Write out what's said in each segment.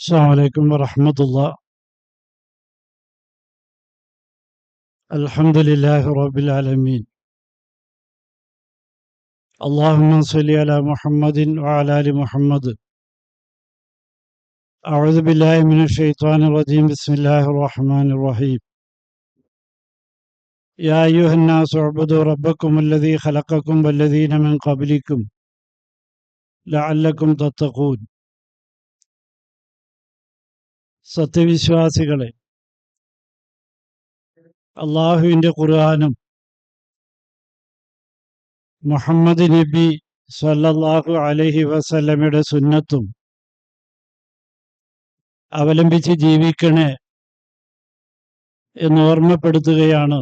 السلام عليكم ورحمة الله. الحمد لله رب العالمين. اللهم صل على محمد وعلى آل محمد. أعوذ بالله من الشيطان الرجيم. بسم الله الرحمن الرحيم. يا أيها الناس اعبدوا ربكم الذي خلقكم والذين من قبلكم لعلكم تتقون. സത്യവിശ്വാസികളെ അള്ളാഹുവിന്റെ ഖുർആാനും മുഹമ്മദ് നബി സല്ലല്ലാഹു അലഹി വസല്ലമയുടെ സുന്നത്തും അവലംബിച്ച് ജീവിക്കണേ എന്ന് ഓർമ്മപ്പെടുത്തുകയാണ്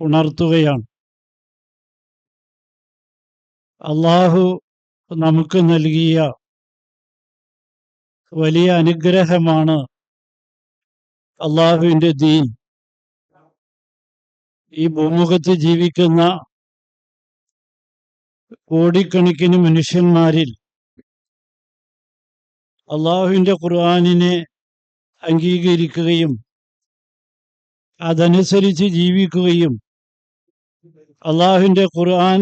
ഉണർത്തുകയാണ്. അള്ളാഹു നമുക്ക് നൽകിയ വലിയ അനുഗ്രഹമാണ് അള്ളാഹുവിന്റെ ദീൻ. ഈ ഭൂമുഖത്ത് ജീവിക്കുന്ന കോടിക്കണക്കിന് മനുഷ്യന്മാരിൽ അള്ളാഹുവിന്റെ ഖുർആാനിനെ അംഗീകരിക്കുകയും അതനുസരിച്ച് ജീവിക്കുകയും അള്ളാഹുവിന്റെ ഖുർആൻ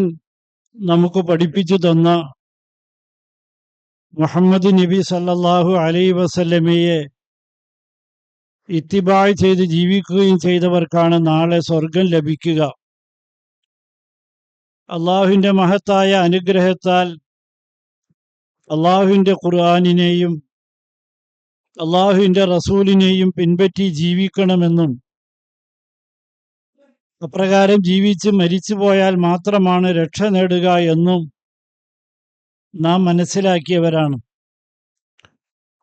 നമുക്ക് പഠിപ്പിച്ചു തന്ന മുഹമ്മദ് നബി സല്ലാഹു അലൈ വസല്ലമയെ ഇത്തിബായ് ചെയ്ത് ജീവിക്കുകയും ചെയ്തവർക്കാണ് നാളെ സ്വർഗം ലഭിക്കുക. അള്ളാഹുവിന്റെ മഹത്തായ അനുഗ്രഹത്താൽ അള്ളാഹുവിന്റെ ഖുർആാനിനെയും അള്ളാഹുവിന്റെ റസൂലിനെയും പിൻപറ്റി ജീവിക്കണമെന്നും അപ്രകാരം ജീവിച്ച് മരിച്ചു പോയാൽ മാത്രമാണ് രക്ഷ നേടുക എന്നും നാം മനസ്സിലാക്കിയവരാണ്.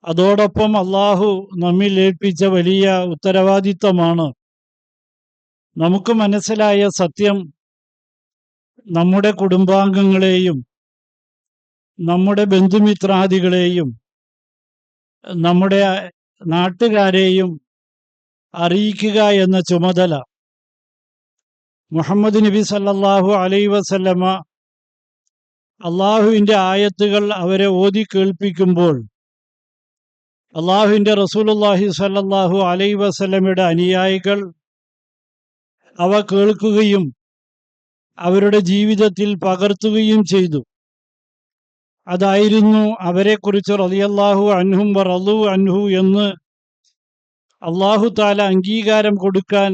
അതോടൊപ്പം അള്ളാഹു നമ്മിൽ ഏൽപ്പിച്ച വലിയ ഉത്തരവാദിത്വമാണ്. നമുക്ക് മനസ്സിലായ സത്യം നമ്മുടെ കുടുംബാംഗങ്ങളെയും നമ്മുടെ ബന്ധുമിത്രാദികളെയും നമ്മുടെ നാട്ടുകാരെയും അറിയിക്കുക എന്ന ചുമതല. മുഹമ്മദ് നബി സല്ലാഹു അലൈ വസല്ലമ അള്ളാഹുവിന്റെ ആയത്തുകൾ അവരെ ഓതി കേൾപ്പിക്കുമ്പോൾ അള്ളാഹുവിന്റെ റസൂലുല്ലാഹി സല്ലാഹു അലൈ വസല്ലമയുടെ അനുയായികൾ അവ കേൾക്കുകയും അവരുടെ ജീവിതത്തിൽ പകർത്തുകയും ചെയ്തു. അതായിരുന്നു അവരെക്കുറിച്ച് റളിയല്ലാഹു അൻഹും വറലു അൻഹു എന്ന് അള്ളാഹു താല അംഗീകാരം കൊടുക്കാൻ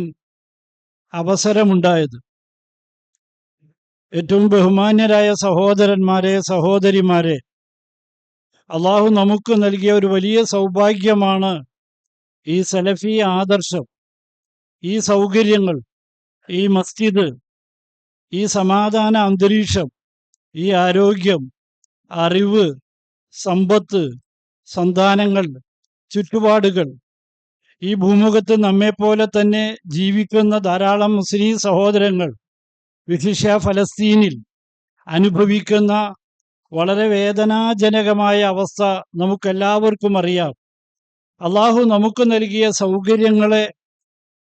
അവസരമുണ്ടായത്. ഏറ്റവും ബഹുമാന്യരായ സഹോദരന്മാരെ സഹോദരിമാരെ അള്ളാഹു നമുക്ക് നൽകിയ ഒരു വലിയ സൗഭാഗ്യമാണ് ഈ സലഫി ആദർശം ഈ സൗകര്യങ്ങൾ ഈ മസ്ജിദ് ഈ സമാധാന അന്തരീക്ഷം ഈ ആരോഗ്യം അറിവ് സമ്പത്ത് സന്താനങ്ങൾ ചുറ്റുപാടുകൾ. ഈ ഭൂമുഖത്ത് നമ്മെപ്പോലെ തന്നെ ജീവിക്കുന്ന ധാരാളം മുസ്ലിം സഹോദരങ്ങൾ വിശിഷ്യ ഫലസ്തീനിൽ അനുഭവിക്കുന്ന വളരെ വേദനാജനകമായ അവസ്ഥ നമുക്കെല്ലാവർക്കും അറിയാം. അള്ളാഹു നമുക്ക് നൽകിയ സൗകര്യങ്ങളെ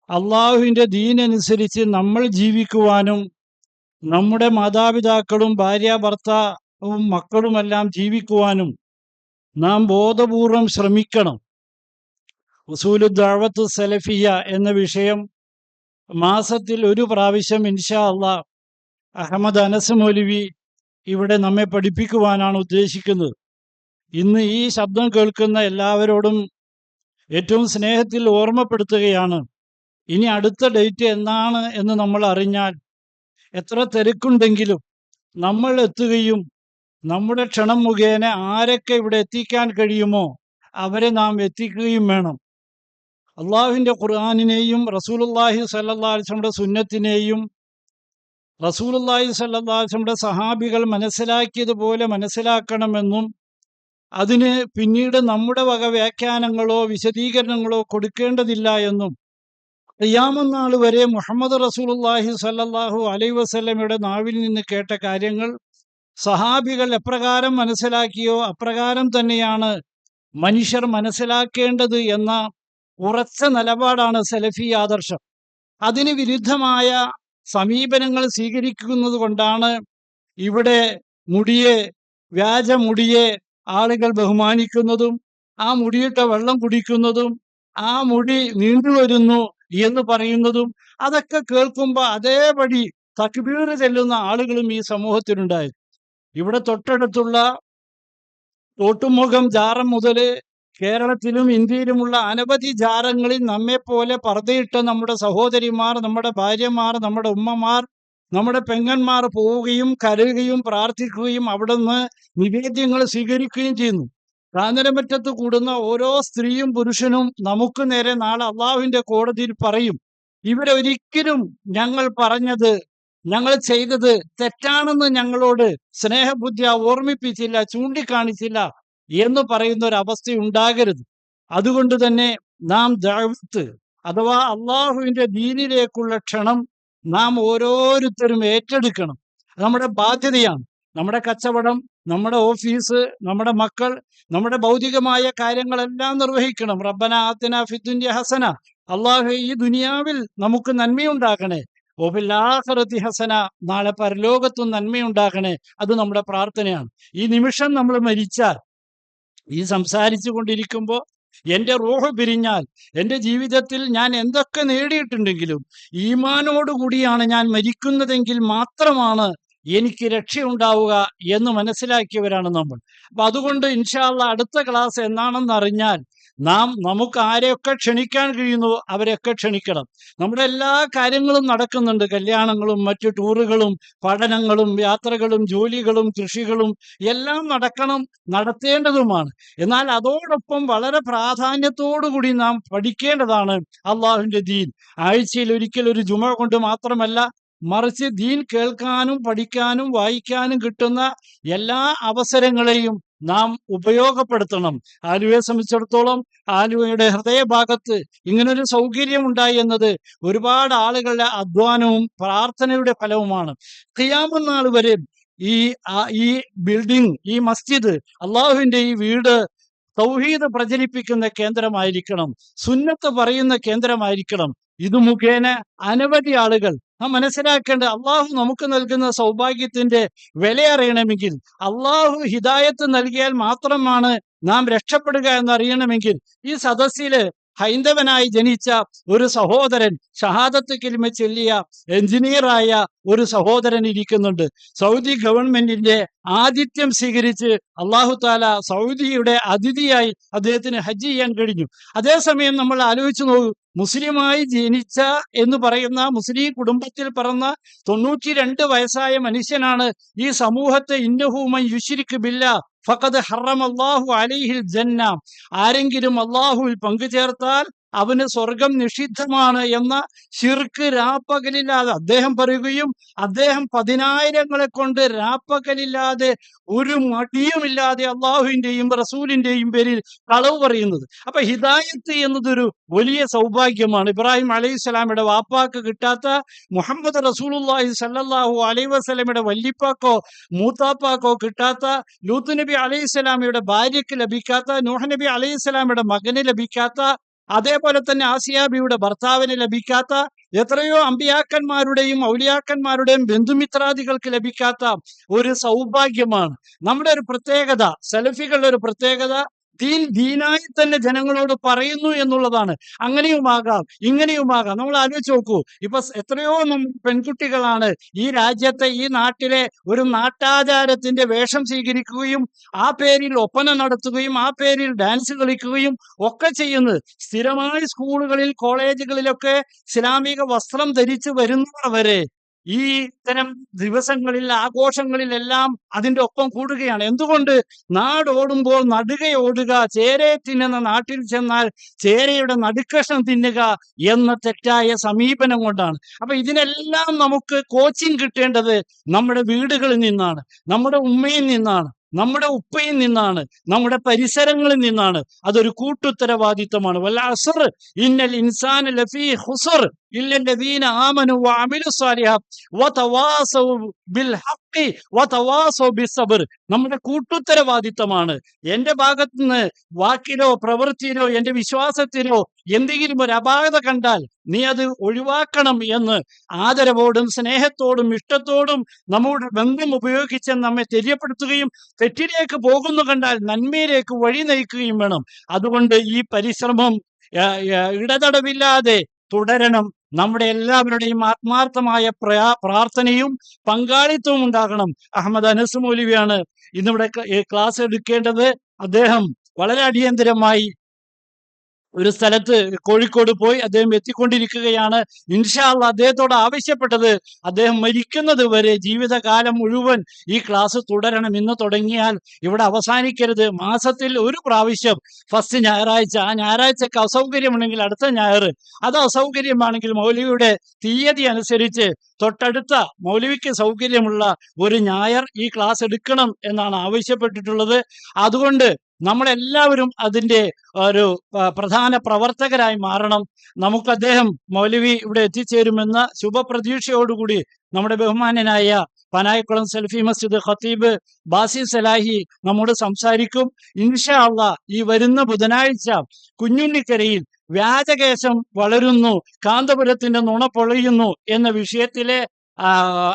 അള്ളാഹുവിന്റെ ദീനനുസരിച്ച് നമ്മൾ ജീവിക്കുവാനും നമ്മുടെ മാതാപിതാക്കളും ഭാര്യ ഭർത്താവും മക്കളുമെല്ലാം ജീവിക്കുവാനും നാം ബോധപൂർവം ശ്രമിക്കണം. ഉസൂലു ദാവത്ത് സലഫിയ എന്ന വിഷയം മാസത്തിൽ ഒരു പ്രാവശ്യം ഇൻഷാ അള്ളാ അഹമ്മദ് അനസ് മൗലവി ഇവിടെ നമ്മെ പഠിപ്പിക്കുവാനാണ് ഉദ്ദേശിക്കുന്നത്. ഇന്ന് ഈ ശബ്ദം കേൾക്കുന്ന എല്ലാവരോടും ഏറ്റവും സ്നേഹത്തിൽ ഓർമ്മപ്പെടുത്തുകയാണ് ഇനി അടുത്ത ഡേറ്റ് എന്നാണ് എന്ന് നമ്മൾ അറിഞ്ഞാൽ എത്ര തിരക്കുണ്ടെങ്കിലും നമ്മൾ എത്തുകയും നമ്മുടെ ക്ഷണം മുഖേന ആരൊക്കെ ഇവിടെ എത്തിക്കാൻ കഴിയുമോ അവരെ നാം എത്തിക്കുകയും വേണം. അള്ളാഹുവിന്റെ ഖുർആാനിനെയും റസൂലുല്ലാഹി സല്ലാസ്ലമുടെ സുന്നത്തിനെയും റസൂലുല്ലാഹി സല്ലാസ്ലമുടെ സഹാബികൾ മനസ്സിലാക്കിയതുപോലെ മനസ്സിലാക്കണമെന്നും അതിന് പിന്നീട് നമ്മുടെ വക വ്യാഖ്യാനങ്ങളോ വിശദീകരണങ്ങളോ കൊടുക്കേണ്ടതില്ല എന്നും ഖിയാമനാൾ വരെ മുഹമ്മദ് റസൂലുല്ലാഹി സല്ലാഹു അലൈ വസ്ലമയുടെ നാവിൽ നിന്ന് കേട്ട കാര്യങ്ങൾ സഹാബികൾ എപ്രകാരം മനസ്സിലാക്കിയോ അപ്രകാരം തന്നെയാണ് മനുഷ്യർ മനസ്സിലാക്കേണ്ടത് എന്ന ഉറച്ച നിലപാടാണ് സെലഫി ആദർശം. അതിന് വിരുദ്ധമായ സമീപനങ്ങൾ സ്വീകരിക്കുന്നത് കൊണ്ടാണ് ഇവിടെ മുടിയെ വ്യാജ മുടിയെ ആളുകൾ ബഹുമാനിക്കുന്നതും ആ മുടിയിട്ട വെള്ളം കുടിക്കുന്നതും ആ മുടി നീണ്ടുവരുന്നു എന്ന് പറയുന്നതും അതൊക്കെ കേൾക്കുമ്പോൾ അതേപടി തക്ബീർ ചെല്ലുന്ന ആളുകളും ഈ സമൂഹത്തിലുണ്ടായിരുന്നു ഇവിടെ തൊട്ടടുത്തുള്ള തോട്ടുമുഖം ജാറം മുതൽ കേരളത്തിലും ഇന്ത്യയിലുമുള്ള അനവധി ജാരങ്ങളിൽ നമ്മെപ്പോലെ പർദ്ദയിട്ട നമ്മുടെ സഹോദരിമാർ നമ്മുടെ ഭാര്യമാർ നമ്മുടെ ഉമ്മമാർ നമ്മുടെ പെങ്ങന്മാർ പോവുകയും കരയുകയും പ്രാർത്ഥിക്കുകയും അവിടുന്ന് നിവേദ്യങ്ങൾ സ്വീകരിക്കുകയും ചെയ്യുന്നു. കാന്തരമറ്റത്ത് കൂടുന്ന ഓരോ സ്ത്രീയും പുരുഷനും നമുക്ക് നേരെ നാളെ അള്ളാഹുവിന്റെ കോടതിയിൽ പറയും ഇവരൊരിക്കലും ഞങ്ങൾ പറഞ്ഞത് ഞങ്ങൾ ചെയ്തത് തെറ്റാണെന്ന് ഞങ്ങളോട് സ്നേഹബുദ്ധിയ ഓർമ്മിപ്പിച്ചില്ല ചൂണ്ടിക്കാണിച്ചില്ല. എന്ന് പറയുന്ന ഒരു അവസ്ഥ ഉണ്ടാകരുത് അതുകൊണ്ട് തന്നെ നാം ദഅവത്ത് അഥവാ അള്ളാഹുവിന്റെ ദീനിലേക്കുള്ള ക്ഷണം നാം ഓരോരുത്തരും ഏറ്റെടുക്കണം. നമ്മുടെ ബാധ്യതയാണ്. നമ്മുടെ കച്ചവടം നമ്മുടെ ഓഫീസ് നമ്മുടെ മക്കൾ നമ്മുടെ ഭൗതികമായ കാര്യങ്ങളെല്ലാം നിർവഹിക്കണം. റബ്ബന ആത്തിന ഫിദുന്യ ഹസന. അള്ളാഹു ഈ ദുനിയാവിൽ നമുക്ക് നന്മയുണ്ടാക്കണേ ഓഫില്ലാഹറത്തി ഹസന. നാളെ പരലോകത്തും നന്മയുണ്ടാക്കണേ അത് നമ്മുടെ പ്രാർത്ഥനയാണ്. ഈ നിമിഷം നമ്മൾ മരിച്ചാൽ ഈ സംസാരിച്ചു കൊണ്ടിരിക്കുമ്പോൾ എന്റെ റോഹ് പിരിഞ്ഞാൽ എന്റെ ജീവിതത്തിൽ ഞാൻ എന്തൊക്കെ നേടിയിട്ടുണ്ടെങ്കിലും ഈമാനോടുകൂടിയാണ് ഞാൻ മരിക്കുന്നതെങ്കിൽ മാത്രമാണ് എനിക്ക് രക്ഷയുണ്ടാവുക എന്ന് മനസ്സിലാക്കിയവരാണ് നമ്മൾ. അപ്പൊ അതുകൊണ്ട് ഇൻഷാല്ല അടുത്ത ക്ലാസ് എന്നാണെന്ന് അറിഞ്ഞാൽ നാം നമുക്ക് ആരെയൊക്കെ ക്ഷണിക്കാൻ കഴിയുന്നു അവരെയൊക്കെ ക്ഷണിക്കണം. നമ്മുടെ എല്ലാ കാര്യങ്ങളും നടക്കുന്നുണ്ട്. കല്യാണങ്ങളും മറ്റു ടൂറുകളും പഠനങ്ങളും യാത്രകളും ജോലികളും കൃഷികളും എല്ലാം നടക്കണം നടത്തേണ്ടതുമാണ്. എന്നാൽ അതോടൊപ്പം വളരെ പ്രാധാന്യത്തോടുകൂടി നാം പഠിക്കേണ്ടതാണ് അള്ളാഹുവിന്റെ ദീൻ. ആഴ്ചയിൽ ഒരിക്കൽ ഒരു ജുമ കൊണ്ട് മാത്രമല്ല മറിച്ച് ദീൻ കേൾക്കാനും പഠിക്കാനും വായിക്കാനും കിട്ടുന്ന എല്ലാ അവസരങ്ങളെയും നാം ഉപയോഗപ്പെടുത്തണം. ആലുവയെ സംബന്ധിച്ചിടത്തോളം ആലുവയുടെ ഹൃദയഭാഗത്ത് ഇങ്ങനൊരു സൗകര്യം ഉണ്ടായി എന്നത് ഒരുപാട് ആളുകളുടെ അധ്വാനവും പ്രാർത്ഥനയുടെ ഫലവുമാണ്. ഖിയാമനാൾ വരെ ഈ ഈ ബിൽഡിംഗ് ഈ മസ്ജിദ് അള്ളാഹുവിന്റെ ഈ വീട് തൗഹീദ് പ്രചരിപ്പിക്കുന്ന കേന്ദ്രമായിരിക്കണം. സുന്നത്ത് പറയുന്ന കേന്ദ്രമായിരിക്കണം. ഇത് മുഖേന അനവധി ആളുകൾ നാം മനസ്സിലാക്കേണ്ട അള്ളാഹു നമുക്ക് നൽകുന്ന സൗഭാഗ്യത്തിന്റെ വില അറിയണമെങ്കിൽ അള്ളാഹു ഹിദായത്ത് നൽകിയാൽ മാത്രമാണ് നാം രക്ഷപ്പെടുക എന്നറിയണമെങ്കിൽ ഈ സദസ്സിൽ ഹൈന്ദവനായി ജനിച്ച ഒരു സഹോദരൻ ഷഹാദത്ത് കിലിമ ചൊല്ലിയ എഞ്ചിനീയറായ ഒരു സഹോദരൻ ഇരിക്കുന്നുണ്ട്. സൗദി ഗവൺമെന്റിന്റെ ആതിഥ്യം സ്വീകരിച്ച് അള്ളാഹു താല സൗദിയുടെ അതിഥിയായി അദ്ദേഹത്തിന് ഹജ്ജ് ചെയ്യാൻ കഴിഞ്ഞു. അതേസമയം നമ്മൾ ആലോചിച്ചു നോക്കൂ മുസ്ലിമായി ജനിച്ച എന്ന് പറയുന്ന മുസ്ലിം കുടുംബത്തിൽ പിറന്ന തൊണ്ണൂറ്റി രണ്ട് വയസ്സായ മനുഷ്യനാണ് ഈ സമൂഹത്തെ ഇന്നഹൂമൻ യുഷിരിക്ക് ബില്ല ഫഖദ് ഹറം അള്ളാഹു അലൈഹിൽ ജന്ന. ആരെങ്കിലും അള്ളാഹുവിൽ പങ്കുചേർത്താൽ അവന് സ്വർഗം നിഷിദ്ധമാണ് എന്ന ശിർക്ക് രാപ്പകലില്ലാതെ അദ്ദേഹം പറയുകയും അദ്ദേഹം പതിനായിരങ്ങളെ കൊണ്ട് രാപ്പകലില്ലാതെ ഒരു മടിയുമില്ലാതെ അള്ളാഹുവിന്റെയും റസൂലിന്റെയും പേരിൽ കളവ് പറയുന്നത്. അപ്പൊ ഹിദായത്ത് എന്നതൊരു വലിയ സൗഭാഗ്യമാണ്. ഇബ്രാഹിം അലൈഹി സ്വലാമിയുടെ വാപ്പാക്ക് കിട്ടാത്ത മുഹമ്മദ് റസൂലുള്ളാഹി സല്ലാഹു അലൈഹി വസ്ലമിയുടെ വല്ലിപ്പാക്കോ മൂത്താപ്പാക്കോ കിട്ടാത്ത ലൂത്ത് നബി അലൈഹി സ്വലാമിയുടെ ഭാര്യയ്ക്ക് ലഭിക്കാത്ത നൂഹ് നബി അലൈഹി സ്വലാമിയുടെ മകന് ലഭിക്കാത്ത അതേപോലെ തന്നെ ആസിയാബിയുടെ ഭർത്താവിന് ലഭിക്കാത്ത എത്രയോ അമ്പിയാക്കന്മാരുടെയും ഔലിയാക്കന്മാരുടെയും ബന്ധുമിത്രാദികൾക്ക് ലഭിക്കാത്ത ഒരു സൗഭാഗ്യമാണ്. നമ്മുടെ ഒരു പ്രത്യേകത സെലഫികളുടെ ഒരു പ്രത്യേകത ദീൻ ദീനായി തന്നെ ജനങ്ങളോട് പറയുന്നു എന്നുള്ളതാണ്. അങ്ങനെയുമാകാം ഇങ്ങനെയുമാകാം. നമ്മൾ ആലോചിച്ച് നോക്കൂ. ഇപ്പൊ എത്രയോ പെൺകുട്ടികളാണ് ഈ രാജ്യത്തെ ഈ നാട്ടിലെ ഒരു നാട്ടാചാരത്തിന്റെ വേഷം സ്വീകരിക്കുകയും ആ പേരിൽ ഒപ്പന നടത്തുകയും ആ പേരിൽ ഡാൻസ് കളിക്കുകയും ഒക്കെ ചെയ്യുന്നത്. സ്ഥിരമായി സ്കൂളുകളിൽ കോളേജുകളിലൊക്കെ ഇസ്ലാമിക വസ്ത്രം ധരിച്ചു വരുന്നവർ വരെ ഈ ഇത്തരം ദിവസങ്ങളിൽ ആഘോഷങ്ങളിലെല്ലാം അതിന്റെ ഒപ്പം കൂടുകയാണ്. എന്തുകൊണ്ട്? നാടോടുമ്പോൾ ഓടുക ചേരയെ തിന്നുന്ന നാട്ടിൽ ചെന്നാൽ ചേരയുടെ നടുക്കഷ്ണം തിന്നുക എന്ന തെറ്റായ സമീപനം കൊണ്ടാണ്. അപ്പൊ ഇതിനെല്ലാം നമുക്ക് കോച്ചിങ് കിട്ടേണ്ടത് നമ്മുടെ വീടുകളിൽ നിന്നാണ് നമ്മുടെ ഉമ്മയിൽ നിന്നാണ് നമ്മുടെ ഉപ്പയിൽ നിന്നാണ് നമ്മുടെ പരിസരങ്ങളിൽ നിന്നാണ്. അതൊരു കൂട്ടുത്തരവാദിത്തമാണ്. വല്ല അസർ ഇന്നൽ ഇൻസാൻ ലഫി ഹുസർ ഇല്ലല്ലദീന ബിൽ ഹഖി നമ്മുടെ കൂട്ടുത്തരവാദിത്തമാണ്. എന്റെ ഭാഗത്ത് നിന്ന് വാക്കിലോ പ്രവൃത്തിയിലോ എന്റെ വിശ്വാസത്തിലോ എന്തെങ്കിലും ഒരു അപാകത കണ്ടാൽ നീ അത് ഒഴിവാക്കണം എന്ന് ആദരവോടും സ്നേഹത്തോടും ഇഷ്ടത്തോടും നമ്മുടെ ബന്ധം ഉപയോഗിച്ച് നമ്മെ തെര്യപ്പെടുത്തുകയും തെറ്റിലേക്ക് പോകുന്നു കണ്ടാൽ നന്മയിലേക്ക് വഴി നയിക്കുകയും വേണം. അതുകൊണ്ട് ഈ പരിശ്രമം ഇടതടവില്ലാതെ തുടരണം. നമ്മുടെ എല്ലാവരുടെയും ആത്മാർത്ഥമായ പ്രയാ പ്രാർത്ഥനയും പങ്കാളിത്തവും ഉണ്ടാകണം. അഹമ്മദ് അനസ് മൗലവിയാണ് ഇന്നിവിടെ ക്ലാസ് എടുക്കേണ്ടത്. അദ്ദേഹം വളരെ അടിയന്തരമായി ഒരു സ്ഥലത്ത് കോഴിക്കോട് പോയി അദ്ദേഹം എത്തിക്കൊണ്ടിരിക്കുകയാണ്. ഇൻഷാല്ല അദ്ദേഹത്തോട് ആവശ്യപ്പെട്ടത് അദ്ദേഹം മരിക്കുന്നത് വരെ ജീവിതകാലം മുഴുവൻ ഈ ക്ലാസ് തുടരണം. ഇന്ന് തുടങ്ങിയാൽ ഇവിടെ അവസാനിക്കരുത്. മാസത്തിൽ ഒരു പ്രാവശ്യം ഫസ്റ്റ് ഞായറാഴ്ച. ആ ഞായറാഴ്ചക്ക് അസൗകര്യമുണ്ടെങ്കിൽ അടുത്ത ഞായർ. അത് അസൗകര്യമാണെങ്കിൽ മൗലവിയുടെ തീയതി അനുസരിച്ച് തൊട്ടടുത്ത മൗലവിക്ക് സൗകര്യമുള്ള ഒരു ഞായർ ഈ ക്ലാസ് എടുക്കണം എന്നാണ് ആവശ്യപ്പെട്ടിട്ടുള്ളത്. അതുകൊണ്ട് നമ്മളെല്ലാവരും അതിന്റെ ഒരു പ്രധാന പ്രവർത്തകരായി മാറണം. നമുക്ക് അദ്ദേഹം മൗലവി ഇവിടെ എത്തിച്ചേരുമെന്ന ശുഭപ്രതീക്ഷയോടുകൂടി നമ്മുടെ ബഹുമാനനായ പനായക്കുളം സെൽഫി മസ്ജിദ് ഖത്തീബ് ബാസി സലാഹി നമ്മോട് സംസാരിക്കും. ഇൻഷാ അള്ളാ ഈ വരുന്ന ബുധനാഴ്ച കുഞ്ഞുണ്ണിക്കരയിൽ വ്യാജകേശം വളരുന്നു കാന്തപുരത്തിന്റെ നുണ പൊളിയുന്നു എന്ന വിഷയത്തിലെ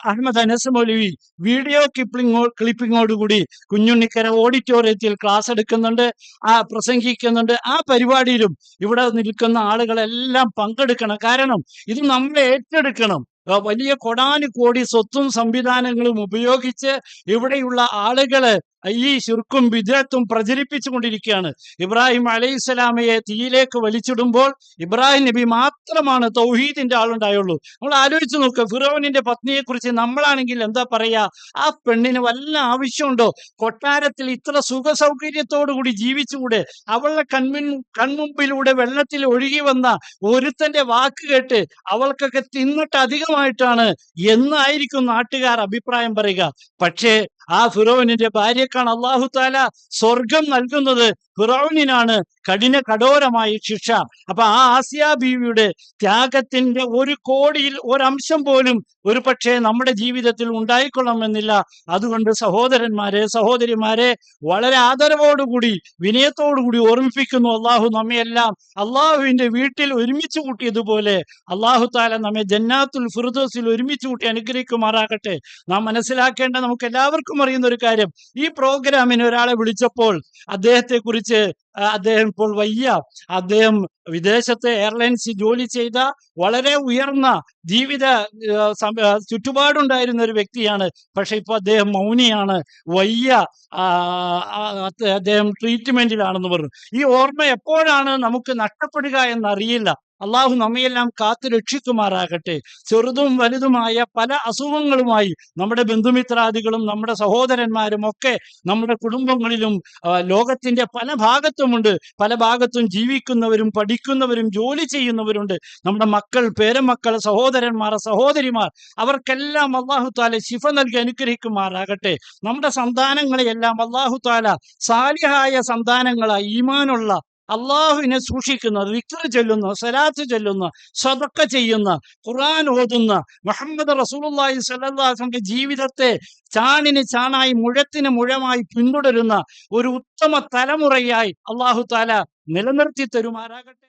അഹമ്മദ് അനസ് മൊലിവി വീഡിയോ ക്ലിപ്പിംഗോ ക്ലിപ്പിങ്ങോടുകൂടി കുഞ്ഞുണ്ണിക്കര ഓഡിറ്റോറിയത്തിൽ ക്ലാസ് എടുക്കുന്നുണ്ട് ആ പ്രസംഗിക്കുന്നുണ്ട്. ആ പരിപാടിയിലും ഇവിടെ നിൽക്കുന്ന ആളുകളെല്ലാം പങ്കെടുക്കണം. കാരണം ഇത് നമ്മൾ ഏറ്റെടുക്കണം. വലിയ കൊടാനു കോടി സ്വത്തും സംവിധാനങ്ങളും ഉപയോഗിച്ച് ഇവിടെയുള്ള ആളുകൾ ഈ ശുർക്കും വിദഗ്ധത്തും പ്രചരിപ്പിച്ചു കൊണ്ടിരിക്കുകയാണ് ഇബ്രാഹിം അലൈഹിസ്സലാമയെ തീയിലേക്ക് വലിച്ചിടുമ്പോൾ ഇബ്രാഹിം നബി മാത്രമാണ് തൗഹീദിന്റെ ആളുണ്ടായുള്ളൂ. നമ്മൾ ആലോചിച്ച് നോക്കുക ഫിറോനിന്റെ പത്നിയെ കുറിച്ച് നമ്മളാണെങ്കിൽ എന്താ പറയാ? ആ പെണ്ണിന് വല്ല ആവശ്യമുണ്ടോ? കൊട്ടാരത്തിൽ ഇത്ര സുഖ സൗകര്യത്തോടു കൂടി ജീവിച്ചുകൂടെ? അവളുടെ കൺമുൻ കൺമുമ്പിലൂടെ വെള്ളത്തിൽ ഒഴുകി വന്ന ഒരുത്തന്റെ വാക്ക് കേട്ട് അവൾക്കൊക്കെ തിന്നിട്ട് അധികമായിട്ടാണ് എന്നായിരിക്കും നാട്ടുകാർ അഭിപ്രായം പറയുക. പക്ഷേ ആ ഫിറോവിനിന്റെ ഭാര്യക്കാണ് അള്ളാഹു താല സ്വർഗം നൽകുന്നത്. ഫിറോവിനാണ് കഠിന കഠോരമായ ശിക്ഷ. അപ്പൊ ആ ആസിയ ബീവിയുടെ ത്യാഗത്തിന്റെ ഒരു കോടിയിൽ ഒരംശം പോലും ഒരു പക്ഷേ നമ്മുടെ ജീവിതത്തിൽ ഉണ്ടായിക്കൊള്ളണമെന്നില്ല. അതുകൊണ്ട് സഹോദരന്മാരെ സഹോദരിമാരെ വളരെ ആദരവോടുകൂടി വിനയത്തോടുകൂടി ഓർമ്മിപ്പിക്കുന്നു അള്ളാഹു നമ്മയെല്ലാം. അള്ളാഹുവിന്റെ വീട്ടിൽ ഒരുമിച്ച് കൂട്ടിയതുപോലെ അള്ളാഹു താല നമ്മെ ജന്നാത്തുൽ ഫിറുദോസിൽ ഒരുമിച്ച് കൂട്ടി അനുഗ്രഹിക്കുമാറാകട്ടെ. നാം മനസ്സിലാക്കേണ്ട നമുക്ക് എല്ലാവർക്കും അറിയുന്ന ഒരു കാര്യം. ഈ പ്രോഗ്രാമിന് ഒരാളെ വിളിച്ചപ്പോൾ അദ്ദേഹത്തെ കുറിച്ച് അദ്ദേഹം ഇപ്പോൾ വയ്യ. അദ്ദേഹം വിദേശത്തെ എയർലൈൻസിൽ ജോലി ചെയ്ത വളരെ ഉയർന്ന ജീവിത ചുറ്റുപാടുണ്ടായിരുന്ന ഒരു വ്യക്തിയാണ്. പക്ഷെ ഇപ്പൊ അദ്ദേഹം മൗനിയാണ്. വയ്യ അദ്ദേഹം ട്രീറ്റ്മെന്റിലാണെന്ന് പറഞ്ഞു. ഈ ഓർമ്മ എപ്പോഴാണ് നമുക്ക് നഷ്ടപ്പെടുക എന്നറിയില്ല. അള്ളാഹു നമ്മയെല്ലാം കാത്തു രക്ഷിക്കുമാറാകട്ടെ. ചെറുതും വലുതുമായ പല അസുഖങ്ങളുമായി നമ്മുടെ ബന്ധുമിത്രാദികളും നമ്മുടെ സഹോദരന്മാരും ഒക്കെ നമ്മുടെ കുടുംബങ്ങളിലും ലോകത്തിന്റെ പല ഭാഗത്തുമുണ്ട്. പല ഭാഗത്തും ജീവിക്കുന്നവരും പഠിക്കുന്നവരും ജോലി ചെയ്യുന്നവരുണ്ട്. നമ്മുടെ മക്കൾ പേരമക്കൾ സഹോദരന്മാർ സഹോദരിമാർ അവർക്കെല്ലാം അള്ളാഹു താല ശിഫ നൽകി അനുഗ്രഹിക്കുമാറാകട്ടെ. നമ്മുടെ സന്താനങ്ങളെയെല്ലാം അള്ളാഹു താല സാലിഹായ സന്താനങ്ങളായി ഈമാനുള്ള അള്ളാഹുവിനെ സൂക്ഷിക്കുന്ന വിക്ര ചൊല്ലുന്ന സലാത്ത് ചൊല്ലുന്ന സതക്ക ചെയ്യുന്ന ഖുർആൻ ഓതുന്ന മുഹമ്മദ് റസൂലുള്ളാഹി സ്വല്ലല്ലാഹുവിന്റെ ജീവിതത്തെ ചാണിന് ചാണായി മുഴത്തിന് മുഴമായി പിന്തുടരുന്ന ഒരു ഉത്തമ തലമുറയായി അള്ളാഹു താല നിലനിർത്തി തരുമാറാകട്ടെ.